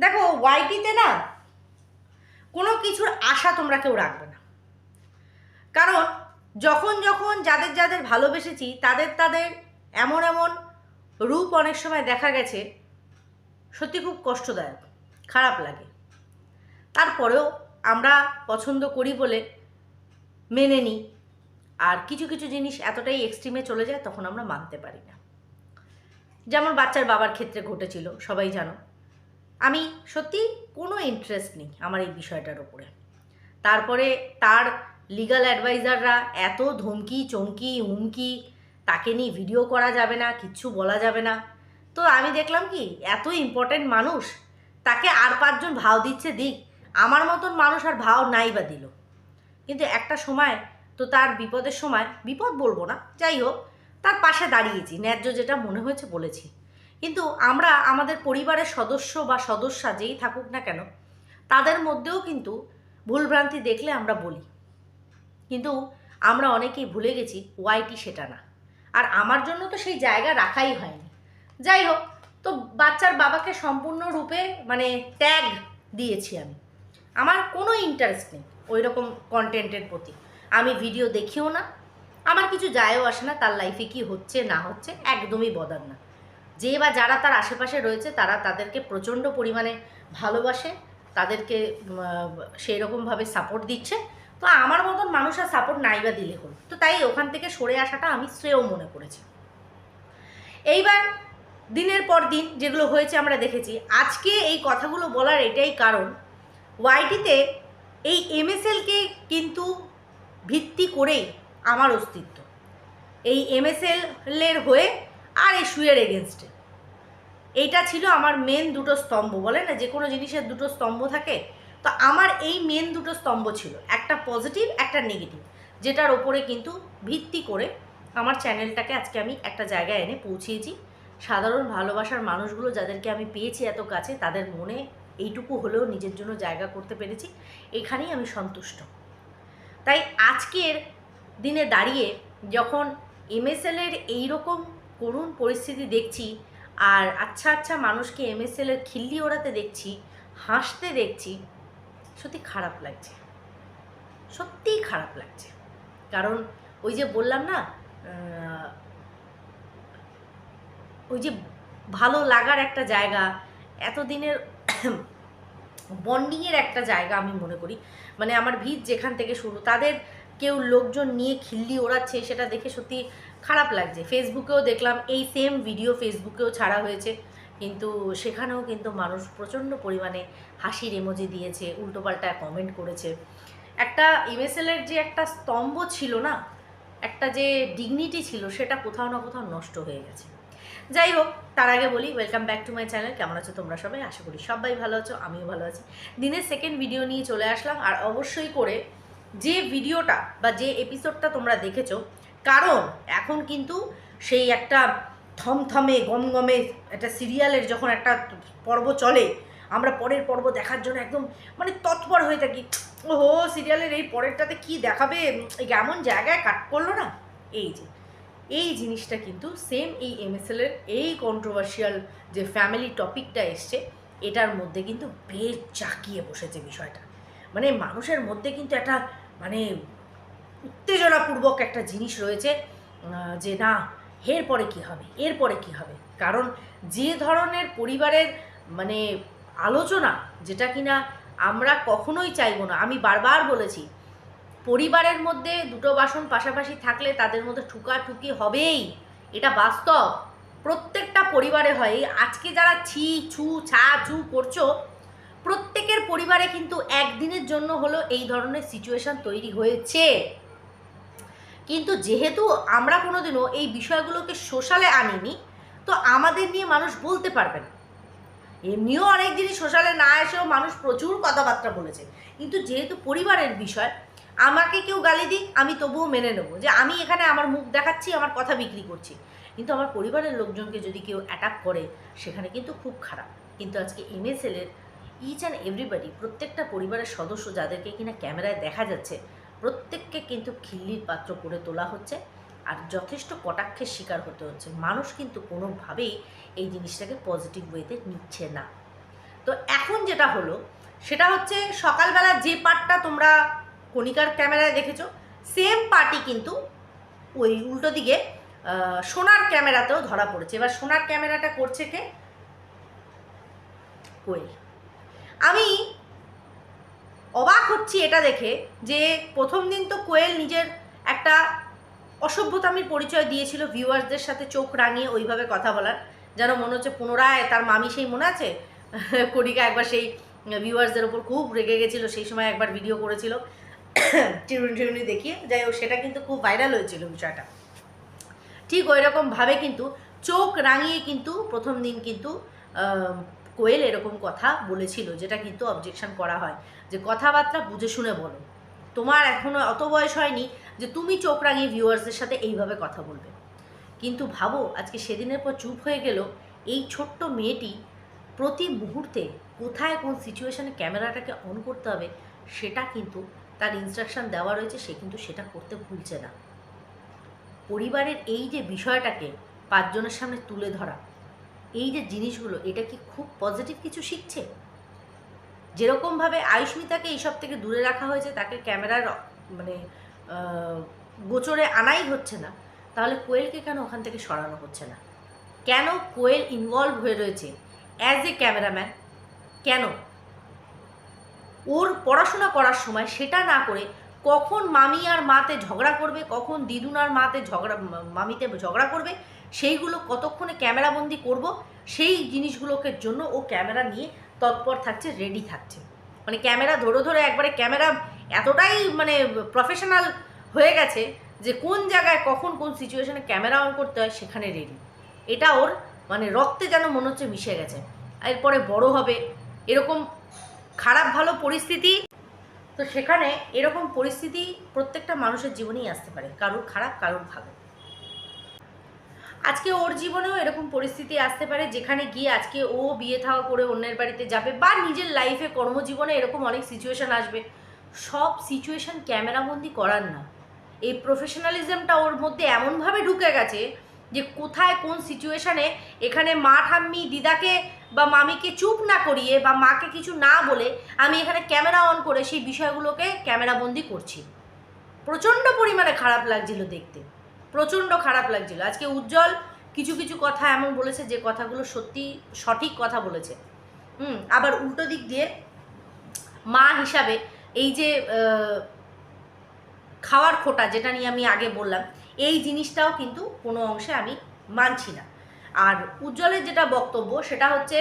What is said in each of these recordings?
দেখো ওয়াইটিতে না কোনো কিছুর আশা তোমরা কেউ রাখবে না। কারণ যখন যখন যাদের যাদের ভালোবেসেছি, তাদের তাদের এমন এমন রূপ অনেক সময় দেখা গেছে, সত্যি খুব কষ্টদায়ক, খারাপ লাগে। তারপরেও আমরা পছন্দ করি বলে মেনে নিই, আর কিছু কিছু জিনিস এতটাই এক্সট্রিমে চলে যায় তখন আমরা মানতে পারি না। যেমন বাচ্চার বাবার ক্ষেত্রে ঘটেছিল, সবাই জানো। আমি সত্যি কোনো ইন্টারেস্ট নেই আমার এই বিষয়টার ওপরে তারপরে তার লিগাল অ্যাডভাইজাররা এত ধমকি, চমকি, হুমকি, তাকে নিয়ে ভিডিও করা যাবে না, কিচ্ছু বলা যাবে না। তো আমি দেখলাম কি, এত ইম্পর্ট্যান্ট মানুষ, তাকে আর পাঁচজন ভাও দিচ্ছে, দিক, আমার মতন মানুষ আর ভাও নাই বা দিল। কিন্তু একটা সময়, তো তার বিপদের সময়, বিপদ বলব না, যাই হোক, তার পাশে দাঁড়িয়েছি, ন্যায্য যেটা মনে হয়েছে বলেছি। কিন্তু আমরা আমাদের পরিবারের সদস্য বা সদস্যা যেই থাকুক না কেন, তাদের মধ্যেও কিন্তু ভুলভ্রান্তি দেখলে আমরা বলি। কিন্তু আমরা অনেকেই ভুলে গেছি ওয়াইটি সেটা না। আর আমার জন্য তো সেই জায়গা রাখাই হয়নি। যাই হোক, তো বাচ্চার বাবাকে সম্পূর্ণরূপে মানে ট্যাগ দিয়েছি আমি। আমার কোনো ইন্টারেস্ট নেই ওই রকম কন্টেন্টের প্রতি। আমি ভিডিও দেখিও না। আমার কিছু যায়ও আসে না, তার লাইফে কি হচ্ছে, না হচ্ছে, একদমই বদার না। যে বা যারা তার আশেপাশে রয়েছে, তারা তাদেরকে প্রচণ্ড পরিমাণে ভালোবাসে, তাদেরকে সেই রকমভাবে সাপোর্ট দিচ্ছে। তো আমার মতন মানুষ আর সাপোর্ট নাই বা দিলে হল। তো তাই ওখান থেকে সরে আসাটা আমি শ্রেয় মনে করেছি। এইবার দিনের পর দিন যেগুলো হয়েছে আমরা দেখেছি। আজকে এই কথাগুলো বলার এটাই কারণ, ওয়াইটিতে এই এমএসএলকে কিন্তু ভিত্তি করেই আমার অস্তিত্ব। এই এমএসএলের হয়ে আর এই শুয়ের এগেনস্টে এইটা ছিল আমার মেন দুটো স্তম্ভ, বলে না? যে কোনো জিনিসের দুটো স্তম্ভ থাকে। তো আমার এই মেন দুটো স্তম্ভ ছিল, একটা পজিটিভ একটা নেগেটিভ যেটার ওপরে কিন্তু ভিত্তি করে আমার চ্যানেলটাকে আজকে আমি একটা জায়গায় এনে পৌঁছিয়েছি। সাধারণ ভালোবাসার মানুষগুলো যাদেরকে আমি পেয়েছি এত কাছে, তাদের মনে এইটুকু হলেও নিজের জন্য জায়গা করতে পেরেছি। এখানেই আমি সন্তুষ্ট। তাই আজকের দিনে দাঁড়িয়ে যখন এমএসএলের এইরকম করুণ পরিস্থিতি দেখছি আর আচ্ছা আচ্ছা মানুষকে এমএসএলের খিল্লি ওড়াতে দেখছি, হাসতে দেখছি, সত্যি খারাপ লাগছে। সত্যিই খারাপ লাগছে। কারণ ওই যে বললাম না ওই যে ভালো লাগার একটা জায়গা, এতদিনের বন্ডিংয়ের একটা জায়গা আমি মনে করি। মানে আমার ভিত যেখান থেকে শুরু, তাদের কেউ লোকজন নিয়ে খিল্লি ওড়াচ্ছে, সেটা দেখে সত্যি খারাপ লাগছে। ফেসবুকেও দেখলাম এই সেম ভিডিও ফেসবুকেও ছাড়া হয়েছে। কিন্তু সেখানেও কিন্তু মানুষ প্রচণ্ড পরিমাণে হাসির এমোজি দিয়েছে, উল্টোপাল্টা কমেন্ট করেছে। একটা ইমেসেলের যে একটা স্তম্ভ ছিল না, একটা যে ডিগনিটি ছিল, সেটা কোথাও না কোথাও নষ্ট হয়ে গেছে। যাই হোক, তার আগে বলি welcome back to my channel কেমন আছো তোমরা সবাই? আশা করি সবাই ভালো আছো, আমিও ভালো আছি। দিনের সেকেন্ড ভিডিও নিয়ে চলে আসলাম, আর অবশ্যই করে যে ভিডিওটা বা যে এপিসোডটা তোমরা দেখেছ, কারণ এখন কিন্তু সেই একটা থমথমে, গমগমে একটা সিরিয়ালের যখন একটা পর্ব চলে, আমরা পরের পর্ব দেখার জন্য একদম মানে তৎপর হয়ে থাকি। ওহো সিরিয়ালের এই পরেরটাতে কি দেখাবে? এমন জায়গায় কাট করল না? এই যে, এই জিনিসটা কিন্তু সেম এই এমএসএলের এই কন্ট্রোভার্সিয়াল যে ফ্যামিলি টপিকটা এসছে, এটার মধ্যে কিন্তু বেশ চাকিয়ে বসেছে বিষয়টা। মানে মানুষের মধ্যে কিন্তু একটা মানে উত্তেজনাপূর্বক একটা জিনিস রয়েছে যে না এরপরে কি হবে? এরপরে কি হবে? কারণ যে ধরনের পরিবারের মানে আলোচনা যেটা কিনা আমরা কখনোই চাইব না, আমি বারবার বলেছি, পরিবারের মধ্যে দুটো বাসন পাশাপাশি থাকলে তাদের মধ্যে ঠুকাঠুকি হবেই, এটা বাস্তব। প্রত্যেকটা পরিবারে হয়। আজকে যারা ছি, ছু, ছা ছু করছ প্রত্যেকের পরিবারে কিন্তু একদিনের জন্য হলো এই ধরনের সিচুয়েশন তৈরি হয়েছে। কিন্তু যেহেতু আমরা কোনোদিনও এই বিষয়গুলোকে সোশ্যালে আনিনি, তো আমাদের নিয়ে মানুষ বলতে পারবে না। এমনিও অনেক জিনিস সোশ্যালে না এসেও মানুষ প্রচুর কথাবার্তা বলেছে। কিন্তু যেহেতু পরিবারের বিষয়, আমাকে কেউ গালি দিক, আমি তবুও মেনে নেব যে আমি এখানে আমার মুখ দেখাচ্ছি, আমার কথা বিক্রি করছি। কিন্তু আমার পরিবারের লোকজনকে যদি কেউ অ্যাটাক করে, সেখানে কিন্তু খুব খারাপ। কিন্তু আজকে এমএসএলের ইচ অ্যান্ড এভরিবাডি প্রত্যেকটা পরিবারের সদস্য যাদেরকে কিনা ক্যামেরায় দেখা যাচ্ছে, প্রত্যেককে কিন্তু খিল্লির পাত্র করে তোলা হচ্ছে আর যথেষ্ট কটাক্ষের শিকার হতে হচ্ছে। মানুষ কিন্তু কোনোভাবেই এই জিনিসটাকে পজিটিভ ওয়েতে নিচ্ছে না। তো এখন যেটা হলো, সেটা হচ্ছে সকালবেলা যে পার্টটা তোমরা কণিকার ক্যামেরায় দেখেছ সেম পার্টি কিন্তু ওই উল্টো দিকে সোনার ক্যামেরাতেও ধরা পড়েছে। এবার সোনার ক্যামেরাটা করছে কে? কোয়েল। আমি অবাক হচ্ছি এটা দেখে যে প্রথম দিন তো কোয়েল নিজের একটা অসভ্যতামির পরিচয় দিয়েছিল ভিউয়ার্সদের সাথে চোখ রাঙিয়ে ওইভাবে কথা বলার। যেন মনে হচ্ছে পুনরায় তার মামি সেই মনে আছে? কণিকা একবার সেই ভিউয়ার্সদের ওপর খুব রেগে গেছিল, সেই সময় একবার ভিডিও করেছিল। চিরুনি টিরুনি দেখিয়ে। যাই হোক, সেটা কিন্তু খুব ভাইরাল হয়েছিল বিষয়টা। ঠিক ওই রকমভাবে কিন্তু চোখ রাঙিয়ে কিন্তু প্রথম দিন কিন্তু কোয়েল এরকম কথা বলেছিল, যেটা কিন্তু অবজেকশন করা হয়। যে কথাবার্তা বুঝে শুনে বলো। তোমার এখনও অত বয়স হয়নি যে তুমি চোখ রাঙিয়ে ভিউয়ার্সদের সাথে এইভাবে কথা বলবে। কিন্তু ভাবো, আজকে সেদিনের পর চুপ হয়ে গেল এই ছোট্ট মেয়েটি প্রতি মুহূর্তে কোথায় কোন সিচুয়েশনে ক্যামেরাটাকে অন করতে হবে, সেটা কিন্তু তার ইনস্ট্রাকশন দেওয়া রয়েছে, সে কিন্তু সেটা করতে ভুলছে না। পরিবারের এই যে বিষয়টাকে পাঁচজনের সামনে তুলে ধরা এই যে জিনিসগুলো, এটা কি খুব পজিটিভ কিছু শিখছে? যেরকমভাবে আয়ুষ্মিতাকে এইসব থেকে দূরে রাখা হয়েছে, তাকে ক্যামেরার মানে গোচরে আনাই হচ্ছে না, তাহলে কোয়েলকে কেন ওখান থেকে সরানো হচ্ছে না? কেন কোয়েল ইনভলভ হয়ে রয়েছে অ্যাজ এ ক্যামেরাম্যান কেন? ওর পড়াশোনা করার সময় সেটা না করে কখন মামি আর মাতে ঝগড়া করবে, কখন দিদুন আর মাতে ঝগড়া, মামিতে ঝগড়া করবে সেইগুলো কতক্ষণে ক্যামেরাবন্দি করব, সেই জিনিসগুলোকে জন্য ও ক্যামেরা নিয়ে তৎপর থাকছে রেডি থাকছে। মানে ক্যামেরা ধরে ধরে একবারে ক্যামেরা এতটাই মানে প্রফেশনাল হয়ে গেছে যে কোন জায়গায়, কখন, কোন সিচুয়েশনে ক্যামেরা অন করতে হয় সেখানে রেডি এটা ওর মানে রক্তে যেন মনে হচ্ছে মিশে গেছে। এরপরে বড় হবে, এরকম খারাপ ভালো পরিস্থিতি। তো সেখানে এরকম পরিস্থিতি প্রত্যেকটা মানুষের জীবনেই আসতে পারে, কারোর খারাপ, কারোর ভালো। আজকে ওর জীবনেও এরকম পরিস্থিতি আসতে পারে যেখানে গিয়ে আজকে ও বিয়ে থাওয়া করে অন্যের বাড়িতে যাবে বা নিজের লাইফে কর্মজীবনে এরকম অনেক সিচুয়েশান আসবে। সব সিচুয়েশন ক্যামেরাবন্দি করার না। এই প্রফেশনালিজমটা ওর মধ্যে এমনভাবে ঢুকে গেছে যে কোথায় কোন সিচুয়েশানে এখানে মা ঠাম্মি দিদাকে বা মামিকে চুপ না করিয়ে বা মাকে কিছু না বলে আমি এখানে ক্যামেরা অন করে সেই বিষয়গুলোকে ক্যামেরাবন্দি করছি। প্রচণ্ড পরিমাণে খারাপ লাগছিল দেখতে। প্রচণ্ড খারাপ লাগছিল। আজকে উজ্জ্বল কিছু কিছু কথা এমন বলেছে যে কথাগুলো সত্যি সঠিক কথা বলেছে। হুম, আবার উল্টো দিক দিয়ে মা হিসাবে এই যে খাওয়ার খোটা যেটা নিয়ে আমি আগে বললাম, এই জিনিসটাও কিন্তু কোনো অংশে আমি মানছি না। আর উজ্জ্বলের যেটা বক্তব্য সেটা হচ্ছে,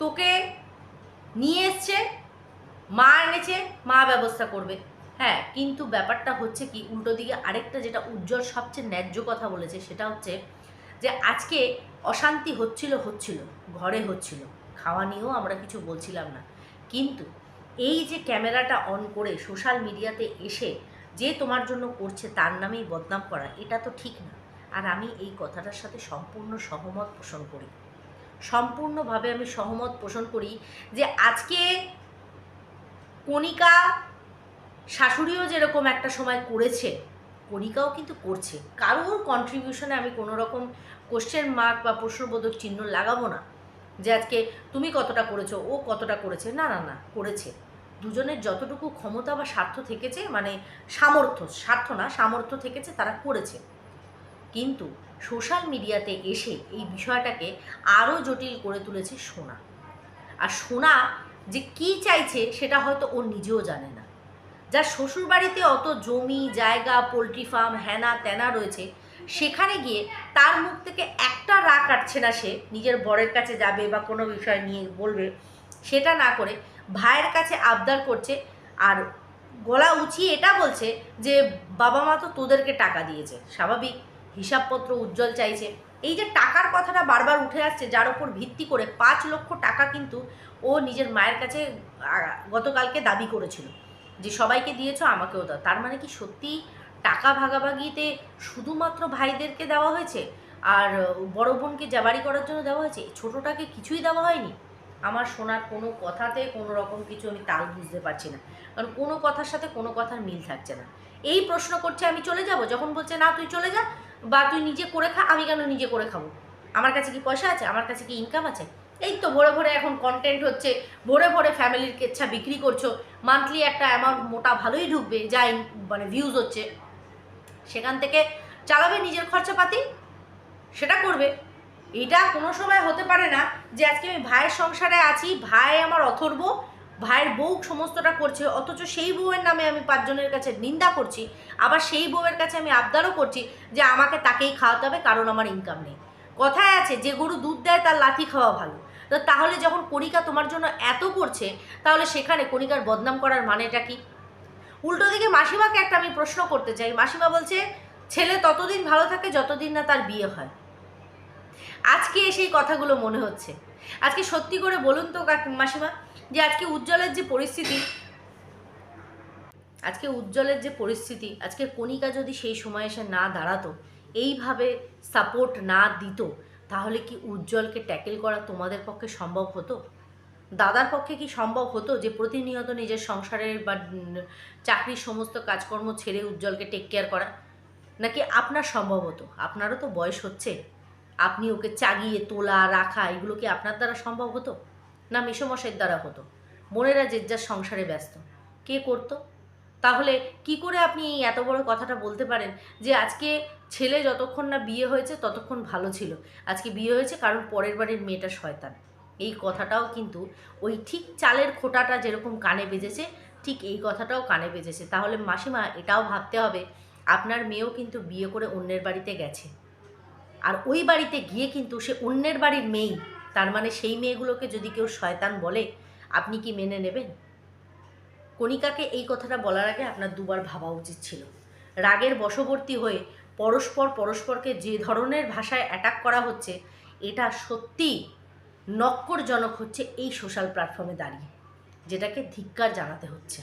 তোকে নিয়ে এসছে, মা এনেছে, মা ব্যবস্থা করবে। হ্যাঁ কিন্তু ব্যাপারটা হচ্ছে কি, উল্টো দিকে আরেকটা যেটা উজ্জ্বল সবচেয়ে ন্যায্য কথা বলেছে সেটা হচ্ছে যে আজকে অশান্তি হচ্ছিল হচ্ছিল, ঘরে হচ্ছিল, খাওয়া নিয়েও আমরা কিছু বলছিলাম না। কিন্তু এই যে ক্যামেরাটা অন করে সোশ্যাল মিডিয়াতে এসে যে তোমার জন্য করছে তার নামেই বদনাম করা, এটা তো ঠিক না। আর আমি এই কথাটার সাথে সম্পূর্ণ সহমত পোষণ করি। সম্পূর্ণভাবে আমি সহমত পোষণ করি যে আজকে কণিকা শাশুড়িও যেরকম একটা সময় করেছে, কণিকাও কিন্তু করছে। কারোর কন্ট্রিবিউশনে আমি কোনো রকম কোশ্চেন মার্ক বা প্রশ্নবোধক চিহ্ন লাগাবো না যে আজকে তুমি কতটা করেছ, ও কতটা করেছে। না না না, করেছে। দুজনের যতটুকু ক্ষমতা বা স্বার্থ থেকেছে মানে সামর্থ্য, স্বার্থ না, সামর্থ্য থেকেছে, তারা করেছে। কিন্তু সোশ্যাল মিডিয়াতে এসে এই বিষয়টাকে আরও জটিল করে তুলেছে সোনা। আর সোনা যে কি চাইছে, সেটা হয়তো ও নিজেও জানে না। যার শ্বশুরবাড়িতে অত জমি, জায়গা, পোলট্রি ফার্ম হ্যানা ত্যানা রয়েছে, সেখানে গিয়ে তার মুখ থেকে একটা রাগ কাটছে না সে, নিজের বরের কাছে যাবে বা কোনো বিষয় নিয়ে বলবে, সেটা না করে ভাইয়ের কাছে আবদার করছে আর গলা উঁচিয়ে এটা বলছে যে, বাবা মা তো তোদেরকে টাকা দিয়েছে, স্বাভাবিক হিসাবপত্র উজ্জ্বল চাইছে। এই যে টাকার কথাটা বারবার উঠে আসছে, যার ওপর ভিত্তি করে পাঁচ লক্ষ টাকা কিন্তু ও নিজের মায়ের কাছে গতকালকে দাবি করেছিল। যে সবাইকে দিয়েছ আমাকেও দাও। তার মানে কি সত্যি টাকা ভাগাভাগিতে শুধুমাত্র ভাইদেরকে দেওয়া হয়েছে? আর বড় বোনকে জাবারি করার জন্য দেওয়া হয়েছে? ছোটোটাকে কিছুই দেওয়া হয়নি? আমার শোনার কোনো কথাতে কোনো রকম কিছু আমি তাল বুঝতে পারছি না। কারণ কোনো কথার সাথে কোনো কথার মিল থাকছে না। এই প্রশ্ন করছে, আমি চলে যাব? যখন বলছে, না, তুই চলে যা বা তুই নিজে করে খা, আমি কেন নিজে করে খাব? আমার কাছে কি পয়সা আছে? আমার কাছে কি ইনকাম আছে? এই তো ভরে ভরে এখন কন্টেন্ট হচ্ছে, ভরে ভরে ফ্যামিলির কেচ্ছা বিক্রি করছ মান্থলি একটা অ্যামাউন্ট মোটা ভালোই ঢুকবে যা মানে ভিউজ হচ্ছে। সেখান থেকে চালাবে নিজের খরচাপাতি, সেটা করবে। এটা কোনো সময় হতে পারে না যে আজকে আমি ভাইয়ের সংসারে আছি, ভাই আমার অথর্ব, ভাইয়ের বউ সমস্তটা করছে, অথচ সেই বউয়ের নামে আমি পাঁচজনের কাছে নিন্দা করছি, আবার সেই বউয়ের কাছে আমি আবদারও করছি যে আমাকে তাকেই খাওয়াতে হবে, কারণ আমার ইনকাম নেই। কথায় আছে, যে গরু দুধ দেয় তার লাথি খাওয়া ভালো। তো তাহলে যখন কণিকা তোমার জন্য এত করছে, তাহলে সেখানে কণিকার বদনাম করার মানেটা কি? উল্টো দিকে মাসিমাকে একটা আমি প্রশ্ন করতে চাই। মাসিমা বলছে, ছেলে ততদিন ভালো থাকে যতদিন না তার বিয়ে হয়। আজকে সেই কথাগুলো মনে হচ্ছে। আজকে সত্যি করে বলুন তো মাসিমা, যে আজকে উজ্জ্বলের যে পরিস্থিতি, আজকে উজ্জ্বলের যে পরিস্থিতি, আজকে কণিকা যদি সেই সময় এসে না দাঁড়াতো, এইভাবে সাপোর্ট না দিত তাহলে কি উজ্জ্বলকে ট্যাকেল করা তোমাদের পক্ষে সম্ভব হতো? দাদার পক্ষে কি সম্ভব হতো যে প্রতিনিয়ত নিজের সংসারের বা চাকরির সমস্ত কাজকর্ম ছেড়ে উজ্জ্বলকে টেক কেয়ার করা? নাকি আপনার সম্ভব হতো? আপনারও তো বয়স হচ্ছে। আপনি ওকে চাগিয়ে, তোলা, রাখা, এগুলো কি আপনার দ্বারা সম্ভব হতো? না মেসমশের দ্বারা হতো? বোনেরা যে যার সংসারে ব্যস্ত, কে করতো? তাহলে কি করে আপনি এত বড় কথাটা বলতে পারেন যে আজকে ছেলে যতক্ষণ না বিয়ে হয়েছে ততক্ষণ ভালো ছিল। আজকে বিয়ে হয়েছে কারণ পরের বাড়ির মেয়েটা শয়তান। এই কথাটাও কিন্তু ওই ঠিক চালের খোটাটা যেরকম কানে বেজেছে, ঠিক এই কথাটাও কানে বেজেছে। তাহলে মাসিমা, এটাও ভাবতে হবে, আপনার মেয়েও কিন্তু বিয়ে করে অন্যের বাড়িতে গেছে। আর ওই বাড়িতে গিয়ে কিন্তু সে অন্যের বাড়ির মেয়েই, তার মানে সেই মেয়েগুলোকে যদি কেউ শয়তান বলে, আপনি কি মেনে নেবেন? কণিকাকে এই কথাটা বলার আগে আপনার দুবার ভাবা উচিত ছিল। রাগের বশবর্তী হয়ে পরস্পর পরস্পরকে যে ধরনের ভাষায় অ্যাটাক করা হচ্ছে, এটা সত্যি নক্করজনক হচ্ছে এই সোশ্যাল প্ল্যাটফর্মে দাঁড়িয়ে, যেটাকে ধিক্কার জানাতে হচ্ছে।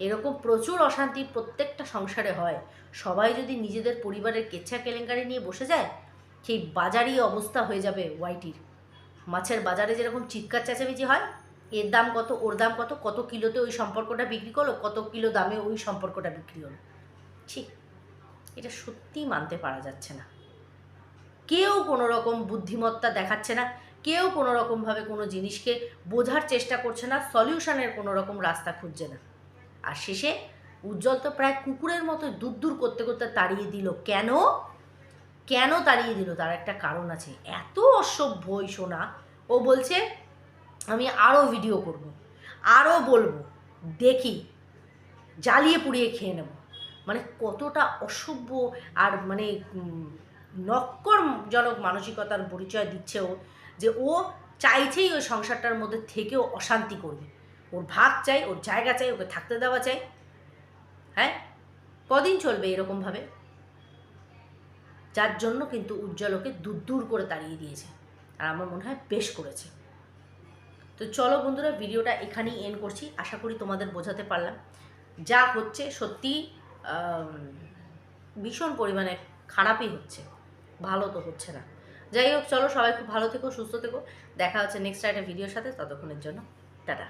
এরকম প্রচুর অশান্তি প্রত্যেকটা সংসারে হয়। সবাই যদি নিজেদের পরিবারের কেচ্ছা কেলেঙ্কারি নিয়ে বসে যায়, সেই বাজারই অবস্থা হয়ে যাবে ওয়াইটির। মাছের বাজারে যেরকম চিৎকার চেঁচামেচি হয়, এর দাম কত, ওর দাম কত কত কিলোতে ওই সম্পর্কটা বিক্রি করল, কত কিলো দামে ওই সম্পর্কটা বিক্রি হলো। ঠিক এটা সত্যিই মানতে পারা যাচ্ছে না। কেউ কোনো রকম বুদ্ধিমত্তা দেখাচ্ছে না, কেউ কোনো রকমভাবে কোনো জিনিসকে বোঝার চেষ্টা করছে না, সলিউশনের কোনো রকম রাস্তা খুঁজছে না। আর শেষে উজ্জ্বল তো প্রায় কুকুরের মতো দূর দূর করতে করতে তাড়িয়ে দিল, কেন? কেন তাড়িয়ে দিল? তার একটা কারণ আছে। এত অসভ্য ওই সোনা, ও বলছে, আমি আরও ভিডিও করব আরও বলব, দেখি, জ্বালিয়ে পুড়িয়ে খেয়ে নেব। মানে কতটা অসভ্য আর মানে নক্করজনক মানসিকতার পরিচয় দিচ্ছে ও, যে ও চাইছেই ওই সংসারটার মধ্যে থেকেও অশান্তি করবে। ওর ভাগ চাই, ওর জায়গা চাই, ওকে থাকতে দেওয়া চাই। হ্যাঁ? কদিন চলবে এরকমভাবে? যার জন্য কিন্তু উজ্জ্বল ওকে দূর দূর করে তাড়িয়ে দিয়েছে। আর আমার মনে হয় বেশ করেছে। তো চলো বন্ধুরা, ভিডিওটা এখানেই এন্ড করছি। আশা করি তোমাদের বোঝাতে পারলাম। যা হচ্ছে সত্যি ভীষণ পরিমাণে খারাপই হচ্ছে। ভালো তো হচ্ছে না। যাই হোক, চলো সবাই খুব ভালো থেকো, সুস্থ থেকো। দেখা হচ্ছে নেক্সট একটা ভিডিওর সাথে। ততক্ষণের জন্য, টাটা।